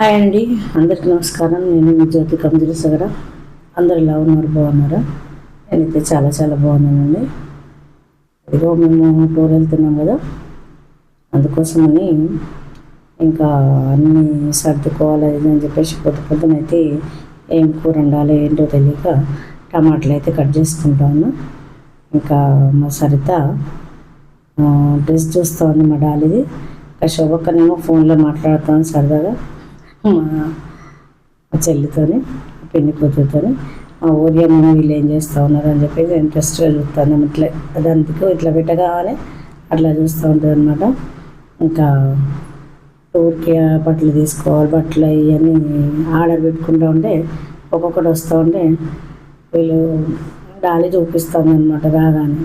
Hi అండి. అందరికీ నమస్కారం. నేను మీ జ్యోతి కంజుల సగర. అందరు ఎలా ఉన్నారు? బాగున్నారా? నేనైతే చాలా చాలా బాగున్నానండి. ఇదిగో మేము టూర్ వెళ్తున్నాం కదా. అందుకోసమని ఇంకా అన్నీ సర్దుకోవాలి అని చెప్పేసి పొద్దు పొద్దునైతే ఏం కూర వండాలి ఏంటో తెలియక టమాటాలు అయితే కట్ చేసుకుంటాను. ఇంకా మా సరిత డ్రెస్ చూస్తూ ఉంది మా డాలిది ఇంకా శోభక్కనేమో ఫోన్లో మాట్లాడుతాను సరదాగా. మా చెల్లితోని పెళ్ళి కూతురుతోని మా ఊరియామని వీళ్ళు ఏం చేస్తూ ఉన్నారు అని చెప్పేసి ఇంట్రెస్ట్గా చూస్తాను ఇట్లా. అది అందుకు ఇట్లా పెట్టగానే అట్లా చూస్తూ ఉంటుంది అనమాట ఇంకా టూర్కి బట్టలు తీసుకోవాలి బట్టలు అవన్నీ ఆర్డర్ పెట్టుకుంటూ ఉంటే ఒక్కొక్కటి వస్తూ ఉంటే వీళ్ళు డాలి చూపిస్తాను అనమాట రాగానే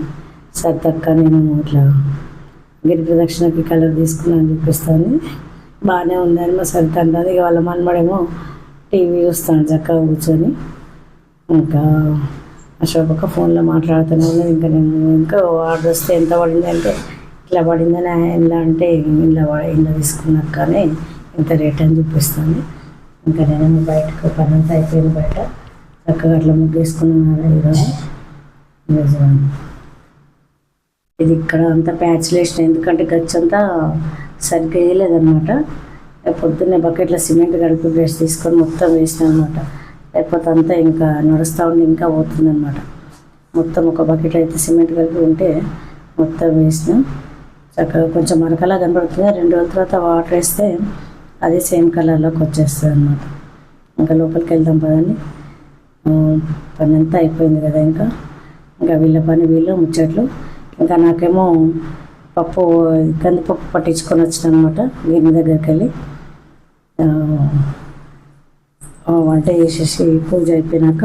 సరితక్క నేను ఇట్లా గిరి ప్రదక్షిణకి కలర్ తీసుకున్నాను చూపిస్తాను బాగానే ఉందని మా సరిత అంటుంది ఇక వాళ్ళ మనమడేమో టీవీ చూస్తాను చక్కగా కూర్చొని. ఇంకా అశోక ఫోన్లో మాట్లాడుతూనే ఉన్నది ఇంకా నేను ఇంకా ఆర్డర్ వస్తే ఎంత పడింది అంటే ఇట్లా పడిందని ఇలా అంటే ఇలా పడి ఇలా తీసుకున్నాకనే ఇంత రేట్ అని చూపిస్తుంది ఇంకా నేను బయటకు పని అంతా అయిపోయింది బయట. చక్కగా అట్లా ముగ్గేసుకున్నాను ఈరోజు. నిజం. ఇది ఇక్కడ అంతా ప్యాచ్లు వేసిన ఎందుకంటే గచ్చంతా అంతా సరిగ్గా వేయలేదన్నమాట. పొద్దున్నే బకెట్లో సిమెంట్ కలిపి బ్రష్ తీసుకొని మొత్తం వేసిన అనమాట లేకపోతే అంతా ఇంకా నడుస్తూ ఉండి ఇంకా పోతుందన్నమాట. మొత్తం ఒక బకెట్ అయితే సిమెంట్ కలిపి ఉంటే మొత్తం వేసినాం. చక్కగా కొంచెం మరకలా కనబడుతుంది రెండు రోజుల తర్వాత వాటర్ వేస్తే అది సేమ్ కలర్లోకి వచ్చేస్తుంది అనమాట ఇంకా లోపలికి వెళ్దాం పదండి. పని అంతా అయిపోయింది కదా ఇంకా. ఇంకా వీళ్ళ పని వీళ్ళు ముచ్చట్లు. ఇంకా నాకేమో పప్పు కందిపప్పు పట్టించుకొని వచ్చిన అనమాట గిన్నె దగ్గరికి వెళ్ళి వంట చేసేసి పూజ అయిపోయినాక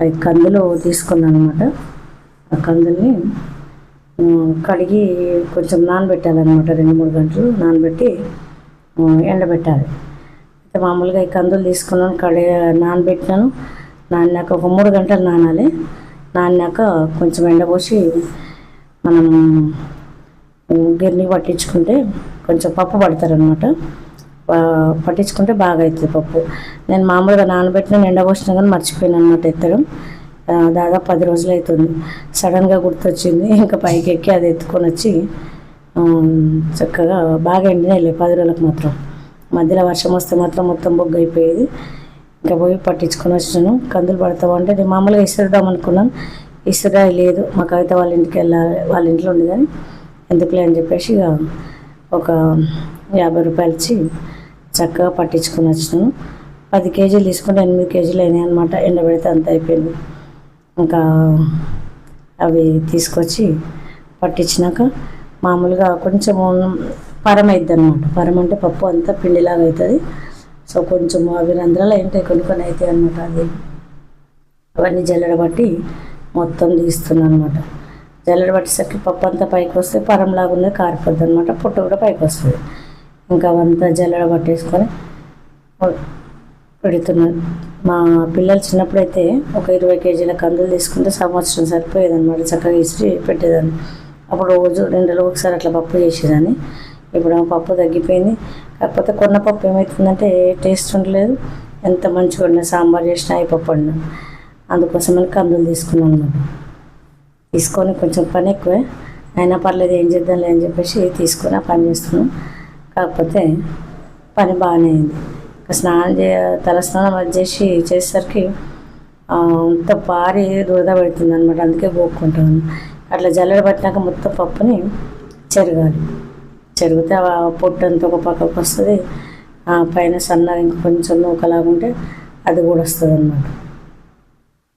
అవి కందులు తీసుకున్నాను అనమాట ఆ కందుల్ని కడిగి కొంచెం నానబెట్టాలన్నమాట రెండు మూడు గంటలు నానబెట్టి ఎండబెట్టాలి. అయితే మామూలుగా ఈ కందులు తీసుకున్నాను కడి నానబెట్టినాను. నానాక ఒక మూడు గంటలు నానాలి. నానాక కొంచెం ఎండపోసి మనం గిర్ని పట్టించుకుంటే కొంచెం పప్పు పడతారనమాట పట్టించుకుంటే బాగా అవుతుంది పప్పు. నేను మామూలుగా నానబెట్టిన ఎండపోసినా కానీ మర్చిపోయాను అనమాట ఎత్తడం దాదాపు పది రోజులు అవుతుంది సడన్గా గుర్తొచ్చింది. ఇంకా పైకి ఎక్కి అది ఎత్తుకొని వచ్చి చక్కగా బాగా ఎండినాయి పది రోజులకు మాత్రం. మధ్యలో వర్షం వస్తే మాత్రం మొత్తం బొగ్గు అయిపోయేది. ఇంకా పోయి పట్టించుకొని వచ్చినాను. కందులు పడతావు అంటే నేను మామూలుగా ఇసురుదాం అనుకున్నాను. ఇసురా లేదు. మా కవిత వాళ్ళ ఇంటికి వెళ్ళాలి వాళ్ళ ఇంట్లో ఉంది కానీ. ఎందుకులే అని చెప్పేసి ఇక ఒక యాభై రూపాయలు ఇచ్చి చక్కగా పట్టించుకుని వచ్చినాను. పది కేజీలు తీసుకుంటే ఎనిమిది కేజీలు అయినాయి అనమాట ఎండబెడితే అంత అయిపోయింది. ఇంకా అవి తీసుకొచ్చి పట్టించినాక మామూలుగా కొంచెం పరం అవుతుంది అనమాట పరం అంటే పప్పు అంతా పిండిలాగా అవుతుంది. సో కొంచెం అవి రంధ్రాలు ఏంటాయి కొన్ని కొన్ని అవుతాయి అనమాట అది అవన్నీ జల్లడబట్టి మొత్తం తీస్తున్నాను అనమాట జల్లెడబట్టేసరికి పప్పు అంతా పైకి వస్తే పరంలాగా ఉంది కారిపోద్ది అనమాట పొట్టు కూడా పైకి వస్తుంది ఇంకా అవంతా జల్లెడ పట్టేసుకొని పెడుతున్నాను మా పిల్లలు చిన్నప్పుడైతే ఒక ఇరవై కేజీల కందులు తీసుకుంటే సంవత్సరం సరిపోయేది అనమాట చక్కగా ఇసి పెట్టేదాన్ని. అప్పుడు రోజు రెండు రోజులు ఒకసారి అట్లా పప్పు చేసేదాన్ని. ఇప్పుడు ఆ పప్పు తగ్గిపోయింది. కాకపోతే కొన్న పప్పు ఏమవుతుందంటే టేస్ట్ ఉండలేదు. ఎంత మంచిగా వండినా సాంబార్ చేసినా ఈ పప్పు వండినా అందుకోసమని కందులు తీసుకున్నాను అనమాట తీసుకొని కొంచెం పని ఎక్కువే. అయినా పర్లేదు ఏం చేద్దాంలే అని చెప్పేసి తీసుకొని ఆ పని చేస్తున్నాం. కాకపోతే పని బాగానే అయింది. ఇంకా స్నానం చే తల స్నానం అది చేసి చేసేసరికి అంత భారీ దురద పెడుతుంది అనమాట అందుకే పోక్కుంటాను. అట్లా జల్లెడ పట్టినాక మొత్తం పప్పుని చెరగాలి. చెరిగితే ఆ పొట్టు అంతా ఒక పక్కకు వస్తుంది. ఆ పైన సన్నగా ఇంకా కొంచెం నూకలాగుంటే అది కూడా వస్తుంది అన్నమాట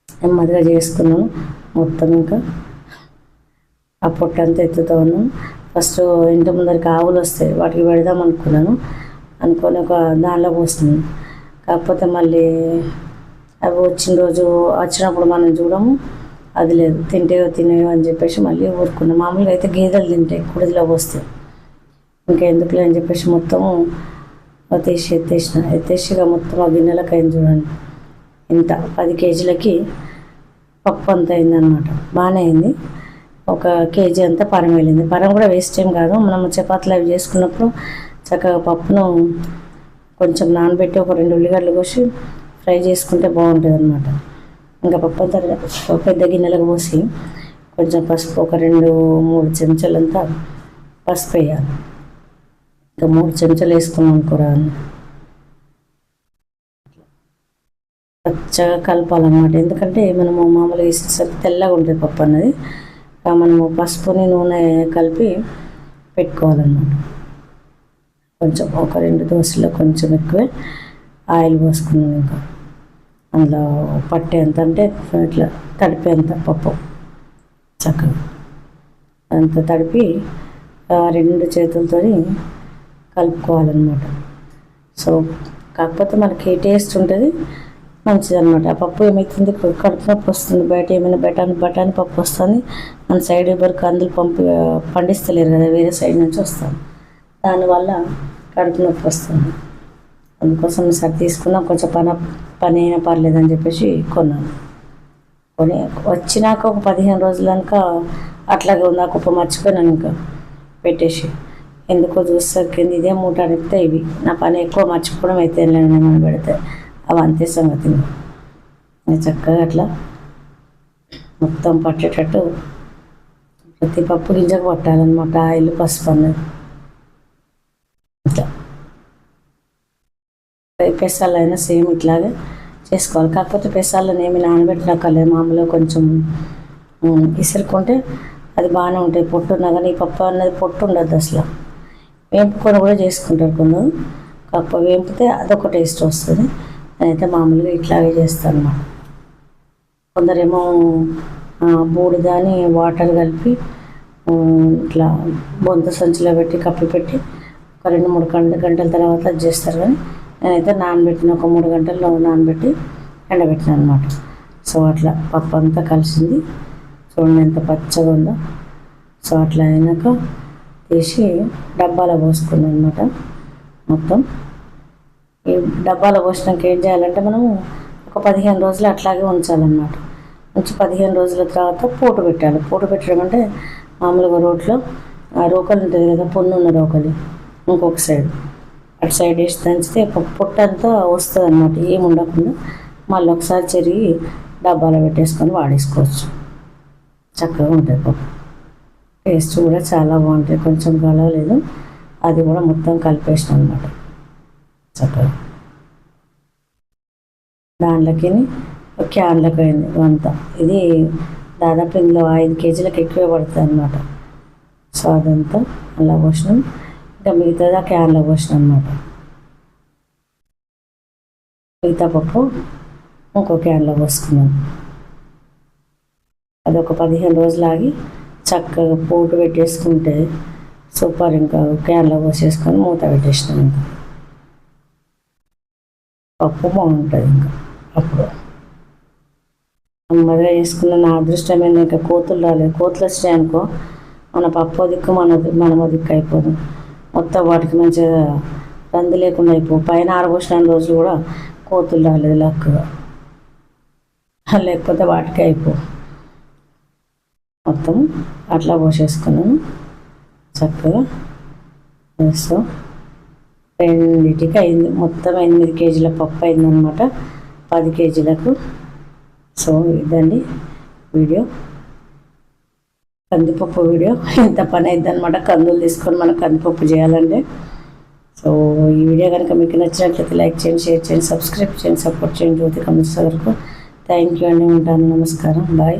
నెమ్మదిగా చేసుకున్నాము మొత్తం ఇంకా. ఆ పొట్టంతా అంతా ఫస్ట్ ఇంటి ముందరికి ఆవులు వస్తాయి వాటికి పెడదాం అనుకున్నాను. అనుకొని ఒక దానిలో పోస్తున్నాను కాకపోతే మళ్ళీ అవి వచ్చిన రోజు వచ్చినప్పుడు మనం చూడము అది లేదు. తింటే తినేవో అని చెప్పేసి మళ్ళీ ఊరుకున్నాం. మామూలుగా అయితే గేదెలు తింటాయి కుడిదిలో పోస్తే ఇంకా ఎందుకులే అని చెప్పేసి మొత్తం తీసి ఎత్తేసిన. ఎత్తేసి ఇక మొత్తం ఆ గిన్నెలకు అయింది చూడండి. ఇంత పది కేజీలకి పప్పు అంత అయిందనమాట బాగానే అయింది. ఒక కేజీ అంతా పరం వెళ్ళింది. పరం కూడా వేస్ట్ ఏం కాదు. మనం చపాతీలు అవి చేసుకున్నప్పుడు చక్కగా పప్పును కొంచెం నానబెట్టి ఒక రెండు ఉల్లిగడ్డలు కోసి ఫ్రై చేసుకుంటే బాగుంటుంది అనమాట ఇంకా పప్పు అంతా పెద్ద గిన్నెలకు పోసి కొంచెం పసుపు ఒక రెండు మూడు చెంచాలంతా పసుపు వేయాలి. ఇంకా మూడు చెంచాలు వేసుకున్నాం కూర పచ్చగా కలపాలన్నమాట. ఎందుకంటే మనము మామూలుగా వేసేసరికి తెల్లగా ఉంటుంది పప్పు అన్నది. మనము పసుపుని నూనె కలిపి పెట్టుకోవాలన్నమాట. కొంచెం ఒక రెండు దోశలో కొంచెం ఎక్కువే ఆయిల్ పోసుకున్నాను ఇంకా. అందులో పట్టేంత అంటే ఇట్లా తడిపేంత పప్పు చక్కగా. అంత తడిపి రెండు చేతులతో కలుపుకోవాలన్నమాట. సో కాకపోతే మనకి టేస్ట్ ఉంటుంది. మంచిది అనమాట ఆ పప్పు ఏమవుతుంది కడుపు నొప్పి వస్తుంది. బయట ఏమైనా బటాన్ బఠానీ పప్పు వస్తుంది. మన సైడ్ ఎవరు కందులు పంపి పండిస్తలేరు కదా వేరే సైడ్ నుంచి వస్తాను దానివల్ల కడుపు నొప్పి వస్తుంది. అందుకోసం సరి తీసుకున్నా కొంచెం పని పని అయినా పర్లేదని చెప్పేసి కొన్నాను. కొని వచ్చినాక ఒక పదిహేను రోజులక అట్లాగే ఉంది. ఆ కుప్ప మర్చిపోయినాను ఇంకా పెట్టేసి. ఎందుకో చూసేసరికి ఇదే మూట అడిగితే ఇవి. నా పని ఎక్కువ మర్చిపోవడం అయితే మనం పెడితే. అవి అంతే సంగతి. చక్కగా అట్లా మొత్తం పట్టేటట్టు ప్రతి పప్పు గింజకు పట్టాలన్నమాట ఆయిల్ పసుపు అన్నది. ఇట్లా పెసాలైనా సేమ్ ఇట్లాగే చేసుకోవాలి. కాకపోతే పెసాలను ఏమి నానబెట్టినక్కర్లేదు మామూలుగా కొంచెం ఇసురుకుంటే అది బాగానే ఉంటాయి. పొట్టు ఉన్నా కానీ ఈ పప్పు అన్నది పొట్టు ఉండదు అసలు. వేంపుకొని కూడా చేసుకుంటారు కొందరు. కాకపోతే వేంపితే అదొక టేస్ట్ వస్తుంది. నేనైతే మామూలుగా ఇట్లాగే చేస్తాను అన్నమాట కొందరేమో బూడిదని వాటర్ కలిపి ఇట్లా బొంత సంచిలో పెట్టి కప్పి పెట్టి ఒక రెండు మూడు గంట గంటల తర్వాత అది చేస్తారు కానీ నేనైతే నానబెట్టిన ఒక మూడు గంటల్లో నానబెట్టి ఎండబెట్టిన అనమాట సో అట్లా పప్పు అంతా కలిసింది. చూడండి ఎంత పచ్చగా ఉందో. సో అట్లా అయినాక తీసి డబ్బాలో పోసుకున్నాను అనమాట మొత్తం. ఈ డబ్బాలో పోసినాక ఏం చేయాలంటే మనము ఒక పదిహేను రోజులు అట్లాగే ఉంచాలన్నమాట. ఉంచి పదిహేను రోజుల తర్వాత పోటు పెట్టాలి. పోటు పెట్టడం అంటే మామూలుగా రోడ్లో ఆ రోకలు ఉంటుంది కదా పొన్నున్న రోకలి ఇంకొక సైడ్. అటు సైడ్ వేసి దంచితే పొట్టంతా వస్తుంది అనమాట ఏమి ఉండకుండా మళ్ళీ ఒకసారి చెరిగి డబ్బాలో పెట్టేసుకొని వాడేసుకోవచ్చు. చక్కగా ఉంటుంది పప్పు. టేస్ట్ కూడా చాలా బాగుంటుంది. కొంచెం గలవలేదు అది కూడా మొత్తం కలిపేసిన అనమాట చక్కగా. దాంట్లోకి క్యాన్లకు అయింది వంత ఇది దాదాపు ఇందులో ఐదు కేజీలకు ఎక్కువే పడుతుంది అనమాట సో అదంతా అలా పోసినాం. ఇంకా మిగతాది ఆ క్యాన్లో పోసినాం అనమాట మిగతా పప్పు ఇంకో క్యాన్లో పోసుకున్నాం. అది ఒక పదిహేను రోజులు ఆగి చక్కగా పోటు పెట్టేసుకుంటే సూపర్ ఇంకా క్యాన్లో పోసేసుకొని మూత పెట్టేసినాం ఇంకా. పప్పు బాగుంటుంది ఇంకా. అప్పుడు. మదుగా చేసుకున్న నా అదృష్టమైన ఇంకా కోతులు రాలేదు కోతులు వచ్చినాయి అనుకో మన పప్పు దిక్కు మన మనము దిక్కు అయిపోదు. మొత్తం వాటికి మంచిగా రంది లేకుండా అయిపో పైన ఆరబోసిన రోజులు కూడా కోతులు రాలేదు లక్కగా. లేకపోతే వాటికి అయిపో. మొత్తం అట్లా పోసేసుకున్నాను. చక్కగా వేస్తాం రెండింటికి అయింది మొత్తం ఎనిమిది కేజీల పప్పు అయిందనమాట పది కేజీలకు. సో ఇదండి వీడియో. కందిపప్పు వీడియో. ఎంత పని అయిందనమాట కందులు తీసుకొని మనం కందిపప్పు చేయాలండి. సో ఈ వీడియో కనుక మీకు నచ్చినట్లయితే లైక్ చేయండి షేర్ చేయండి సబ్స్క్రైబ్ చేయండి సపోర్ట్ చేయండి. జ్యోతి కమిషన్ వరకు థ్యాంక్ యూ అండి. ఉంటాను. నమస్కారం. బాయ్.